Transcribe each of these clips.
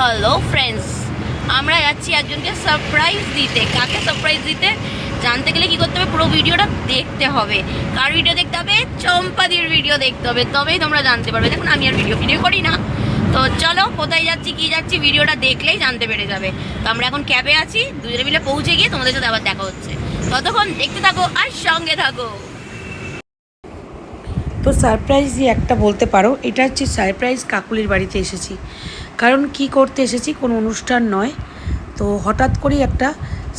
Hello friends, আমরা যাচ্ছি একজনকে সারপ্রাইজ দিতে। কাকে সারপ্রাইজ দিতে? জানতে গেলে কি করতে হবে, পুরো ভিডিওটা দেখতে হবে। কার ভিডিও দেখতে হবে? চম্পাদির ভিডিও দেখতে হবে। তবেই তোমরা জানতে পারবে। দেখুন, আমি আর ভিডিও ভিডিও করি না। তো চলো, কোথায় যাচ্ছি, কি যাচ্ছি, ভিডিওটা দেখলেই জানতে পেরে যাবে। তো আমরা এখন ক্যাবে আছি, দুজনে মিলে পৌঁছে গিয়ে তোমাদের সাথে আবার দেখা হচ্ছে। ততক্ষণ দেখতে থাকো আর সঙ্গে থাকো। তো সারপ্রাইজ দিয়ে একটা বলতে পারো, এটা হচ্ছে সারপ্রাইজ কাকুলির বাড়িতে এসেছি। কারণ কি করতে এসেছি, কোনো অনুষ্ঠান নয়। তো হঠাৎ করেই একটা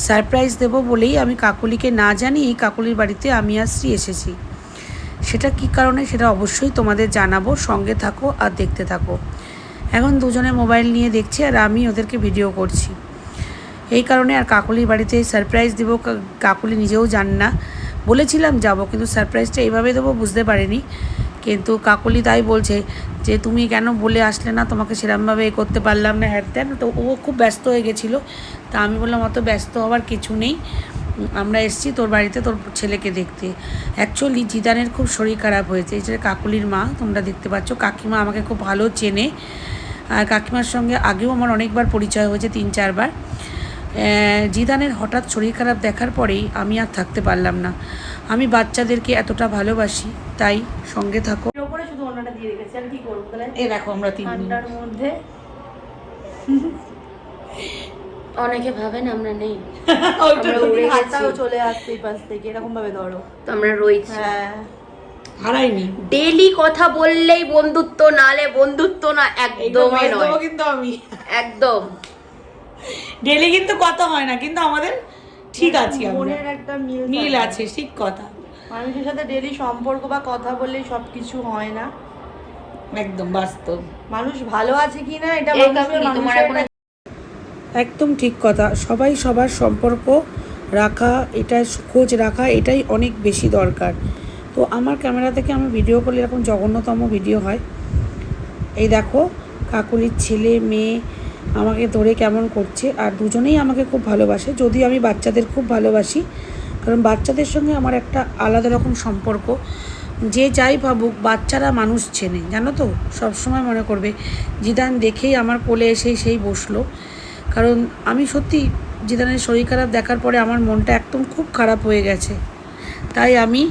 সারপ্রাইজ দেব বলেই আমি কাকুলিকে না জানিয়েই কাকুলির বাড়িতে আমি আর স্ত্রী এসেছি। সেটা কি কারণে সেটা অবশ্যই তোমাদের জানাব, সঙ্গে থাকো আর দেখতে থাকো। এখন দুজনে মোবাইল নিয়ে দেখছি আর আমি ওদেরকে ভিডিও করছি। এই কারণে আর কাকুলির বাড়িতে সারপ্রাইজ দেবো কাকুলি নিজেও জান না। বলেছিলাম যাব, কিন্তু সারপ্রাইজটা এইভাবে দেবো বুঝতে পারিনি। কিন্তু কাকলি তাই বলছে যে, তুমি কেন বলে আসলে না? তোমাকে সেরমভাবে এ করতে পারলাম না হ্যাঁ তেন তো ও খুব ব্যস্ত হয়ে গেছিল। তা আমি বললাম, অত ব্যস্ত হওয়ার কিছু নেই। আমরা এসেছি তোর বাড়িতে তোর ছেলেকে দেখতে। অ্যাকচুয়ালি জিদানের খুব শরীর খারাপ হয়েছে। যে কাকুলির মা, তোমরা দেখতে পাচ্ছ, কাকিমা আমাকে খুব ভালো চেনে। আর কাকিমার সঙ্গে আগেও আমার অনেকবার পরিচয় হয়েছে, তিন চারবার জিদানের হঠাৎ শরীর খারাপ দেখার পরেই আমি আর থাকতে পারলাম না। আমি বাচ্চাদেরকে এতটা ভালোবাসি তাই সঙ্গে থাকো। ওপরে শুধু দিয়ে রেখেছি আর কি করব তাহলে এ দেখো আমরা তিন ঠান্ডার মধ্যে। অনেকে ভাবেন আমরা নেই। চলে আসছে এই পাশ থেকে এরকম ভাবে ধরো। তো আমরা রয়েছি। হ্যাঁ। হারাইনি। ডেলি কথা বললেই বন্ধুত্ব নালে বন্ধুত্ব না একদমই নয়। কিন্তু আমি। একদম। ডেলি কিন্তু কথা হয় না কিন্তু আমাদের ঠিক আছে মনের একটা মিল মিল আছে ঠিক কথা। মানুষের সাথে ডেলি সম্পর্ক বা কথা বললেই সবকিছু হয় না। একদম বাস্তব। মানুষ ভালো আছে কি না এটা একদম ঠিক কথা। সবাই সবার সম্পর্ক রাখা এটা খোঁজ রাখা এটাই অনেক বেশি দরকার। তো আমার ক্যামেরা থেকে আমি ভিডিও করলে এরকম জঘন্যতম ভিডিও হয়। এই দেখো কাকুলির ছেলে মেয়ে আমাকে ধরে কেমন করছে আর দুজনেই আমাকে খুব ভালোবাসে। যদিও আমি বাচ্চাদের খুব ভালোবাসি কারণ বাচ্চাদের সঙ্গে আমার একটা আলাদা রকম সম্পর্ক। যে যাই ভাবুক, বাচ্চারা মানুষ চেনে, জানো তো? সবসময় মনে করবে, জিদান দেখেই আমার কোলে এসেই সেই বসল। কারণ আমি সত্যি জিদানের শরীর খারাপ দেখার পরে আমার মনটা একদম খুব খারাপ হয়ে গেছে। তাই আমি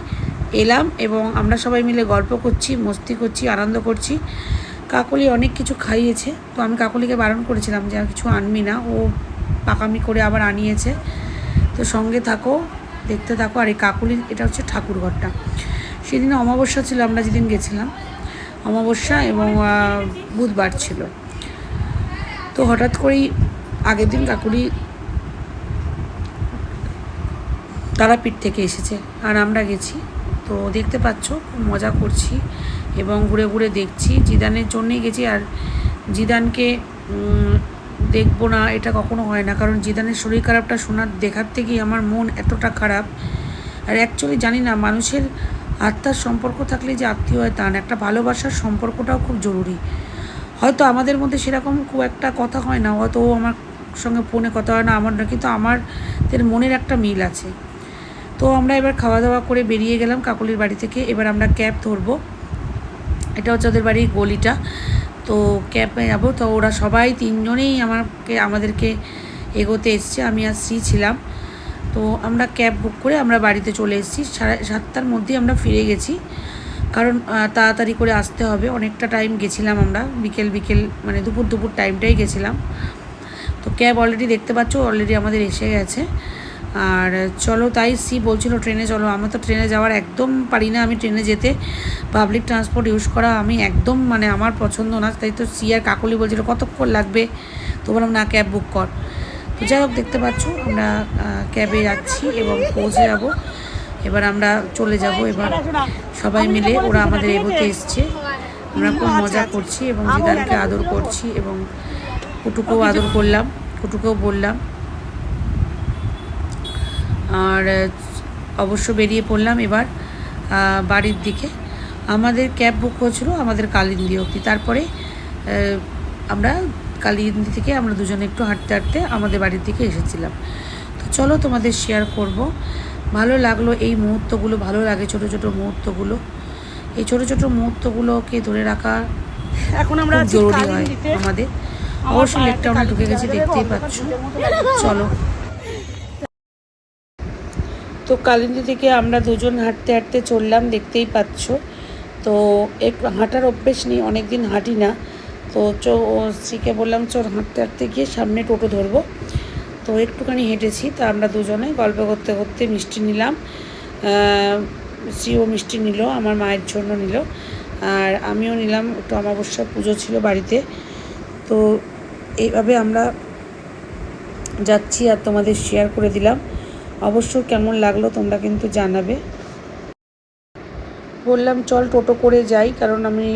এলাম এবং আমরা সবাই মিলে গল্প করছি, মস্তি করছি, আনন্দ করছি। কাকলি অনেক কিছু খাইয়েছে। তো আমি কাকলিকে বারণ করেছিলাম যে আর কিছু আনবি না, ও পাকামি করে আবার আনিয়েছে। তো সঙ্গে থাকো দেখতে থাকো, আর এই কাকুলির, এটা হচ্ছে ঠাকুরঘরটা সেদিন অমাবস্যা ছিল, আমরা যেদিন গেছিলাম, অমাবস্যা এবং বুধবার ছিল। তো হঠাৎ করেই আগের দিন কাকুলি তারাপীঠ থেকে এসেছে, আর আমরা গেছি। তো দেখতে পাচ্ছ, খুব মজা করছি এবং ঘুরে ঘুরে দেখছি। জিদানের জন্যেই গেছি, আর জিদানকে দেখব না, এটা কখনো হয় না। কারণ জিদানের শরীর খারাপটা শোনার দেখার থেকেই আমার মন এতটা খারাপ। আর অ্যাকচুয়ালি জানি না, মানুষের আত্মার সম্পর্ক থাকলে যে আত্মীয় হয় তা না, একটা ভালোবাসার সম্পর্কটাও খুব জরুরি। হয়তো আমাদের মধ্যে সেরকম খুব একটা কথা হয় না, হয়তো ও আমার সঙ্গে ফোনে কথা হয় না, আমার না, কিন্তু আমাদের মনের একটা মিল আছে। তো আমরা এবার খাওয়া দাওয়া করে বেরিয়ে গেলাম কাকলির বাড়ি থেকে, এবার আমরা ক্যাব ধরবো। এটা হচ্ছে ওদের বাড়ির গলিটা। তো ক্যাবে যাব। তো ওরা সবাই তিনজনেই আমাকে, আমাদেরকে এগোতে এসছে। আমি আর স্ত্রী ছিলাম। তো আমরা ক্যাব বুক করে আমরা বাড়িতে চলে এসেছি। সাড়ে সাতটার মধ্যেই আমরা ফিরে গেছি। কারণ তাড়াতাড়ি করে আসতে হবে। অনেকটা টাইম গেছিলাম আমরা। বিকেল বিকেল মানে দুপুর দুপুর টাইমটাই গেছিলাম। তো ক্যাব অলরেডি দেখতে পাচ্ছ অলরেডি আমাদের এসে গেছে। আর চলো তাই সি বলছিল ট্রেনে চলো। আমরা তো ট্রেনে যাওয়ার একদম পারি না, আমি ট্রেনে যেতে। পাবলিক ট্রান্সপোর্ট ইউজ করা আমি একদম মানে আমার পছন্দ না, তাই তো সি আর কাকলি বলছিল, কতক্ষণ লাগবে? তো বললাম, না, ক্যাব বুক কর। তো যাই হোক, দেখতে পাচ্ছ, আমরা ক্যাবে যাচ্ছি এবং পৌঁছে যাব। এবার আমরা চলে যাব এবার সবাই মিলে, ওরা আমাদের এগোতে এসছে। আমরা খুব মজা করছি এবং জিদানকে আদর করছি এবং কুটুকেও আদর করলাম, কুটুকেও বললাম আর অবশ্য বেরিয়ে পড়লাম এবার বাড়ির দিকে। আমাদের ক্যাব বুক হয়েছিল আমাদের কালিন্দি অবধি। তারপরে আমরা কালিন্দি থেকে আমরা দুজনে একটু হাঁটতে হাঁটতে আমাদের বাড়ির দিকে এসেছিলাম। তো চলো তোমাদের শেয়ার করব। ভালো লাগল এই মুহূর্তগুলো ভালো লাগে ছোট ছোট মুহূর্তগুলো। এই ছোট ছোট মুহূর্তগুলোকে ধরে রাখা এখন আমরা জরুরি হয় আমাদের। অবশ্যই লেকটাউনে ঢুকে গেছি দেখতেই পাচ্ছ। চলো। তো কালিন্দী থেকে আমরা দুজন হাঁটতে হাঁটতে চললাম, দেখতেই পাচ্ছ। তো একটু হাঁটার অভ্যেস নেই অনেক দিন হাঁটি না। তো চো স্ত্রীকে বললাম, চল হাঁটতে হাঁটতে গিয়ে সামনে টোটো ধরবো। তো একটুখানি হেঁটেছি, তা আমরা দুজনে গল্প করতে করতে মিষ্টি নিলাম। শ্রীও মিষ্টি নিল, আমার মায়ের জন্য নিল। আর আমিও নিলাম, একটু অমাবস্যা পুজো ছিল বাড়িতে। তো এইভাবে আমরা যাচ্ছি আর তোমাদের শেয়ার করে দিলাম। অবশ্য কেমন লাগল তোমরা কিন্তু জানাবে। বললাম চল টোটো করে যাই কারণ আমি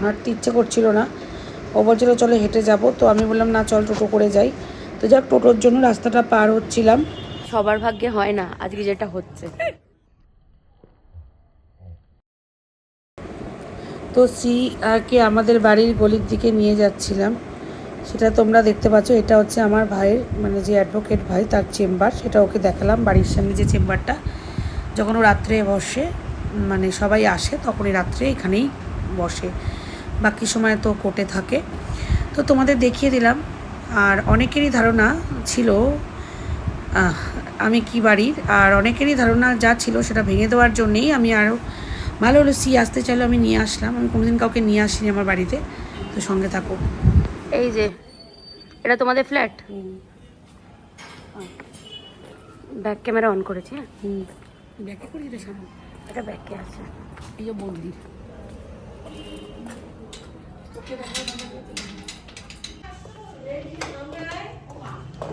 হাঁটতে ইচ্ছে করছিল না। ও বলছিল চলো হেঁটে যাব। তো আমি বললাম না চল টোটো করে যাই। তো যাক টোটোর জন্য রাস্তাটা পার হচ্ছিলাম। সবার ভাগ্যে হয় না আজকে যেটা হচ্ছে। তো আর কি আমাদের বাড়ির গলির দিকে নিয়ে যাচ্ছিলাম। সেটা তোমরা দেখতে পাচ্ছ, এটা হচ্ছে আমার ভাইয়ের মানে যে অ্যাডভোকেট ভাই, তার চেম্বার সেটা ওকে দেখালাম বাড়ির সামনে যে চেম্বারটা যখন ও রাত্রে বসে মানে সবাই আসে, তখনই রাত্রে এখানেই বসে। বাকি সময় তো কোর্টে থাকে। তো তোমাদের দেখিয়ে দিলাম। আর অনেকেরই ধারণা ছিল আমি কি বাড়ির, আর অনেকেরই ধারণা যা ছিল সেটা ভেঙে দেওয়ার জন্যেই আমি আরও ভালো হলো, সি আসতে চাইলো, আমি নিয়ে আসলাম। আমি কোনোদিন কাউকে নিয়ে আসিনি আমার বাড়িতে। তো সঙ্গে থাকো। এই যে এটা তোমাদের ফ্ল্যাট ব্যাক ক্যামেরা অন করেছি হ্যাঁ? ব্যাকে করি রে সামনে এটা ব্যাকে আছে। এই যে মন্দির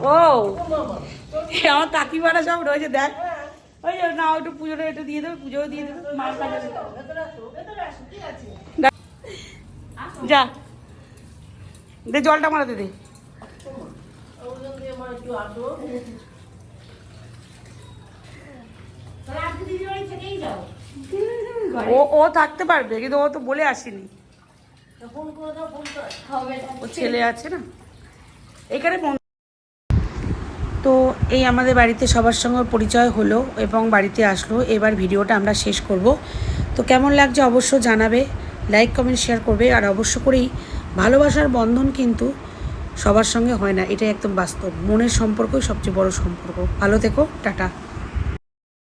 ও! আমার কাকিমারা সব রয়েছে দেখ। ওই যে না একটু পুজোটা একটু দিয়ে দেবে পুজোও দিয়ে দেবে মার কাছে যা। দে জলটা মারাতে দে। ও ও থাকতে পারবে, কিন্তু ও তো বলে আসেনি। ও ছেলে আছে না। এখানে তো এই আমাদের বাড়িতে সবার সঙ্গে পরিচয় হলো এবং বাড়িতে আসলো। এবার ভিডিওটা আমরা শেষ করব। তো কেমন লাগছে অবশ্য জানাবে লাইক কমেন্ট শেয়ার করবে, আর অবশ্য করেই ভালোবাসার বন্ধন কিন্তু সবার সঙ্গে হয় না, এটাই একদম বাস্তব। মনের সম্পর্কই সবচেয়ে বড় সম্পর্ক। ভালো থেকো, টাটা।